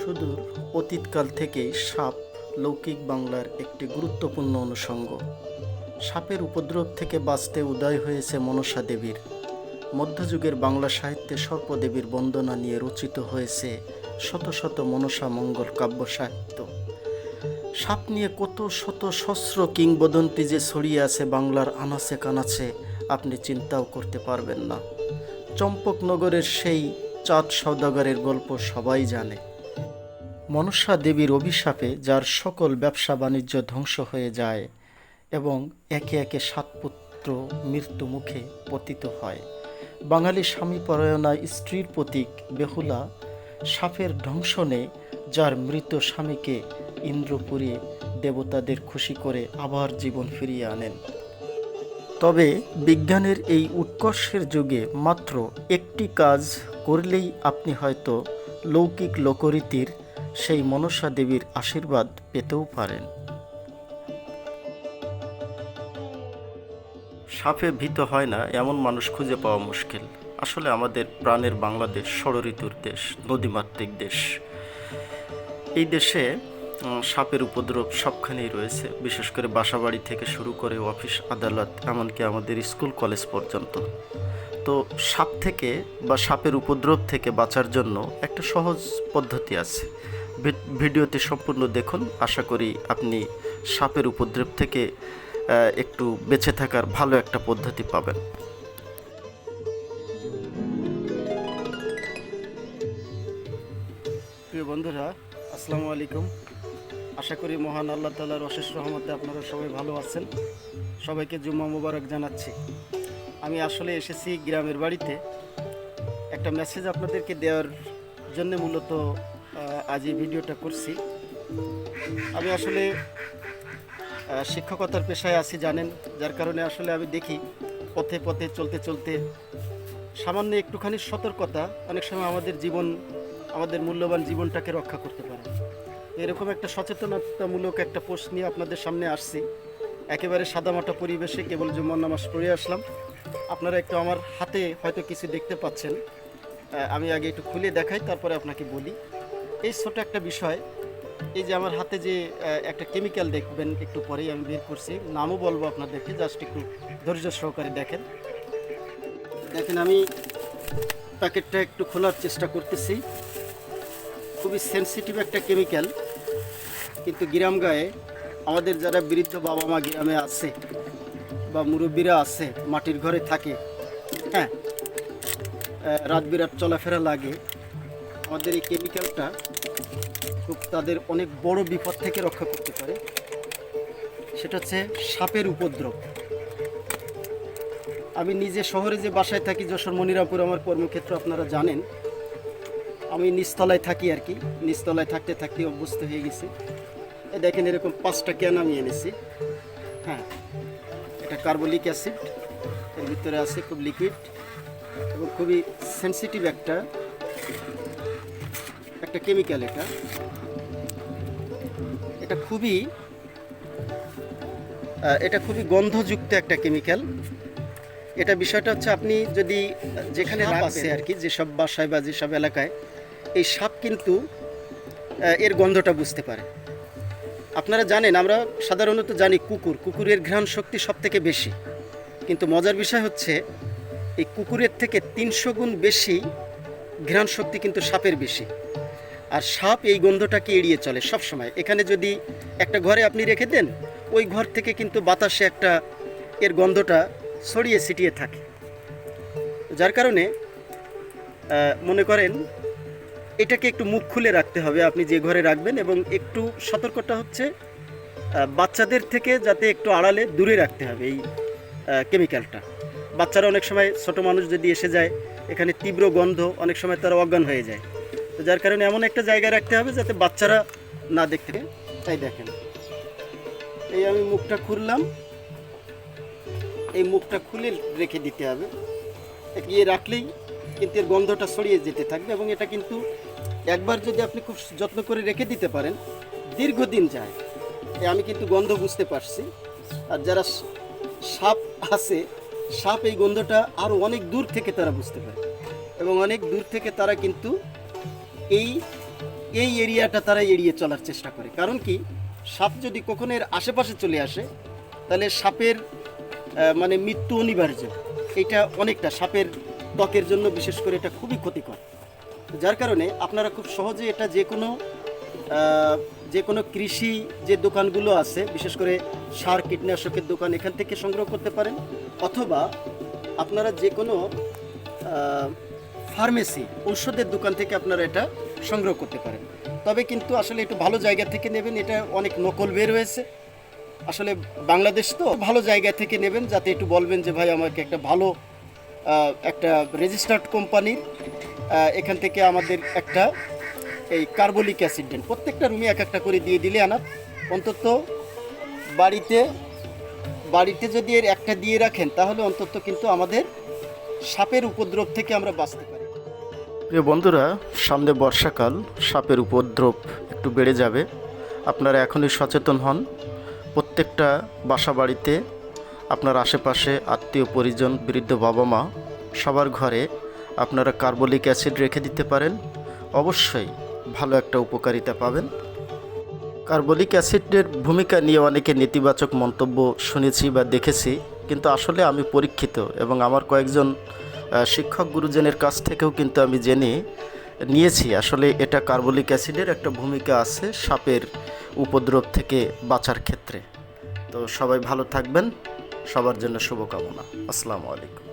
সুদূর অতীতকাল থেকেই সাপ লৌকিক বাংলার একটি গুরুত্বপূর্ণ অনুষঙ্গ। সাপের উপদ্রব থেকে বাঁচতে উদয় হয়েছে মনসা দেবীর। মধ্যযুগের বাংলা সাহিত্যে সর্পদেবীর বন্দনা নিয়ে রচিত হয়েছে শত শত মনসা মঙ্গল কাব্য সাহিত্য। সাপ নিয়ে কত শত সহস্র কিংবদন্তি যে ছড়িয়ে আছে বাংলার আনাচে কানাচে, আপনি চিন্তাও করতে পারবেন না। চম্পকনগরের সেই চাঁদ সওদাগরের গল্প সবাই জানে। মনসা দেবীর অভিশাপে যার সকল ব্যবসা বাণিজ্য ধ্বংস হয়ে যায় এবং একে একে সাত পুত্র মৃত্যু মুখে পতিত হয়। বাঙালি স্বামী স্বামীপরায়ণা স্ত্রীর প্রতীক বেহুলা সাপের ধ্বংসনে যার মৃত স্বামীকে ইন্দ্রপুরী দেবতাদের খুশি করে আবার জীবন ফিরিয়ে আনেন। তবে বিজ্ঞানের এই উৎকর্ষের যুগে মাত্র একটি কাজ করলেই আপনি হয়তো লৌকিক লোকরীতির সেই মনসা দেবীর আশীর্বাদ পেতেও পারেন। সাপে ভীত হয় না, এমন মানুষ খুঁজে পাওয়া মুশকিল। আসলে আমাদের প্রাণের বাংলাদেশ ষড়ঋতুর দেশ, নদীমাতৃক দেশ। এই দেশে সাপের উপদ্রব সবখানেই রয়েছে, বিশেষ করে বাসাবাড়ি থেকে শুরু করে অফিস, আদালত, এমনকি আমাদের স্কুল, কলেজ পর্যন্ত। তো সাপ থেকে বা সাপের উপদ্রব থেকে বাঁচার জন্য একটা সহজ পদ্ধতি আছে। ভিডিওটি সম্পূর্ণ দেখুন। আশা করি আপনি সাপের উপদ্রব থেকে একটু বেঁচে থাকার ভালো একটা পদ্ধতি পাবেন। প্রিয় বন্ধুরা, আসসালামু আলাইকুম। আশা করি মহান আল্লাহ তালার অশেষ রহমতে আপনারা সবাই ভালো আছেন। সবাইকে জুম্মা মুবারক জানাচ্ছি। আমি আসলে এসেছি গ্রামের বাড়িতে। একটা মেসেজ আপনাদেরকে দেওয়ার জন্য মূলত আজ এই ভিডিওটা করছি। আমি আসলে শিক্ষকতার পেশায় আছি, জানেন, যার কারণে আসলে আমি দেখি পথে পথে, চলতে চলতে সামান্য একটুখানি সতর্কতা অনেক সময় আমাদের জীবন, আমাদের মূল্যবান জীবনটাকে রক্ষা করতে পারে। এরকম একটা সচেতনতামূলক একটা পোস্ট নিয়ে আপনাদের সামনে আসছি। একেবারে সাদামাটা পরিবেশে কেবল জুম্মার নামাজ পড়ে আসলাম। আপনারা একটু আমার হাতে হয়তো কিছু দেখতে পাচ্ছেন। আমি আগে একটু খুলে দেখাই, তারপরে আপনাকে বলি। এই ছোট একটা বিষয়, এই যে আমার হাতে যে একটা কেমিক্যাল দেখবেন একটু পরেই আমি বের করছি। নামও বলব আপনাদেরকে জাস্ট একটু ধৈর্য সহকারে দেখেন। দেখেন আমি প্যাকেটটা একটু খোলার চেষ্টা করতেছি। খুবই সেনসিটিভ একটা কেমিক্যাল কিন্তু গ্রাম গায়ে আমাদের যারা বৃদ্ধ বাবা মা গ্রামে আছে বা মুরব্বীরা আছে, মাটির ঘরে থাকে হ্যাঁ রাত বিরাট চলাফেরা লাগে আমাদের এই কেমিক্যালটা খুব তাদের অনেক বড় বিপদ থেকে রক্ষা করতে পারে। সেটা হচ্ছে সাপের উপদ্রব। আমি নিজে শহরে যে বাসায় থাকি, যশোর মনিরামপুর আমার কর্মক্ষেত্র আপনারা জানেন। আমি নিচতলায় থাকি আর কি। নিচতলায় থাকতে থাকতে অভ্যস্ত হয়ে গেছি। দেখেন এরকম পাঁচটা ক্যান আমি এনেছি। হ্যাঁ এটা কার্বলিক অ্যাসিড। এর ভিতরে আছে খুব লিকুইড এবং খুবই সেনসিটিভ একটা একটা কেমিক্যাল এটা। এটা খুবই এটা খুবই গন্ধযুক্ত একটা কেমিক্যাল এটা বিষয়টা হচ্ছে আপনি যদি যেখানে সাপ আছে আছে। আর কি যেসব বাসায় বা যেসব এলাকায় এই সাপ কিন্তু এর গন্ধটা বুঝতে পারে। আপনারা জানেন আমরা সাধারণত জানি কুকুর। কুকুরের ঘ্রাণ শক্তি সব থেকে বেশি। কিন্তু মজার বিষয় হচ্ছে এই কুকুরের থেকে তিনশো গুণ বেশি ঘ্রাণ শক্তি কিন্তু সাপের বেশি। আর সাপ এই গন্ধটাকে এড়িয়ে চলে সব সময় এখানে যদি একটা ঘরে আপনি রেখে দেন, ওই ঘর থেকে কিন্তু বাতাসে একটা এর গন্ধটা ছড়িয়ে ছিটিয়ে থাকে। যার কারণে মনে করেন এটাকে একটু মুখ খুলে রাখতে হবে আপনি যে ঘরে রাখবেন এবং একটু সতর্কতা হচ্ছে বাচ্চাদের থেকে যাতে একটু আড়ালে দূরে রাখতে হবে এই কেমিক্যালটা। বাচ্চারা অনেক সময় ছোট মানুষ যদি এসে যায়, এখানে তীব্র গন্ধ, অনেক সময় তারা অজ্ঞান হয়ে যায়। তো যার কারণে এমন একটা জায়গায় রাখতে হবে যাতে বাচ্চারা না দেখতে। তাই দেখেন। এই আমি মুখটা খুললাম। এই মুখটা খুলে রেখে দিতে হবে। এগিয়ে রাখলেই কিন্তু এর গন্ধটা ছড়িয়ে যেতে থাকবে এবং এটা কিন্তু একবার যদি আপনি খুব যত্ন করে রেখে দিতে পারেন, দীর্ঘদিন যায়। আমি কিন্তু গন্ধ বুঝতে পারছি। আর যারা সাপ আছে, সাপ এই গন্ধটা আরও অনেক দূর থেকে তারা বুঝতে পারে। এবং অনেক দূর থেকে তারা কিন্তু এই এই এরিয়াটা তারা এড়িয়ে চলার চেষ্টা করে। কারণ কি, সাপ যদি কখনো এর আশেপাশে চলে আসে, তাহলে সাপের মানে মৃত্যু অনিবার্য। এটা অনেকটা সাপের ত্বকের জন্য বিশেষ করে এটা খুবই ক্ষতিকর। যার কারণে আপনারা খুব সহজে এটা যে কোনো যে কোনো কৃষি যে দোকানগুলো আছে, বিশেষ করে সার কীটনাশকের দোকান, এখান থেকে সংগ্রহ করতে পারেন। অথবা আপনারা যে কোনো ফার্মেসি, ঔষধের দোকান থেকে আপনারা এটা সংগ্রহ করতে পারেন। তবে কিন্তু আসলে একটু ভালো জায়গা থেকে নেবেন, এটা অনেক নকল বের হয়েছে। আসলে বাংলাদেশ তো ভালো জায়গা থেকে নেবেন, যাতে একটু বলবেন যে, ভাই, আমাকে একটা ভালো একটা রেজিস্টার্ড কোম্পানির এখান থেকে আমাদের একটা এই কার্বলিক অ্যাসিড দেন। প্রত্যেকটা রুমে এক একটা করে দিয়ে দিলে আনা অন্তত বাড়িতে বাড়িতে যদি এর একটা দিয়ে রাখেন, তাহলে অন্তত কিন্তু আমাদের সাপের উপদ্রব থেকে আমরা বাঁচতে পারি। প্রিয় বন্ধুরা, সামনে বর্ষাকাল, সাপের উপদ্রব একটু বেড়ে যাবে। আপনারা এখনই সচেতন হন। প্রত্যেকটা বাসা বাড়িতে আপনার আশেপাশে আত্মীয় পরিজন, বৃদ্ধ বাবা মা সবার ঘরে আপনারা কার্বলিক অ্যাসিড রেখে দিতে পারেন। অবশ্যই ভালো একটা উপকারিতা পাবেন। কার্বলিক অ্যাসিডের ভূমিকা নিয়ে অনেকে নেতিবাচক মন্তব্য শুনেছি বা দেখেছি, কিন্তু আসলে আমি পরীক্ষিত এবং আমার কয়েকজন শিক্ষক গুরুজনের কাছ থেকেও কিন্তু আমি জেনে নিয়েছি। আসলে এটা কার্বলিক অ্যাসিডের একটা ভূমিকা আছে সাপের উপদ্রব থেকে বাঁচার ক্ষেত্রে। তো সবাই ভালো থাকবেন। সবার জন্য শুভকামনা। আসসালামু আলাইকুম।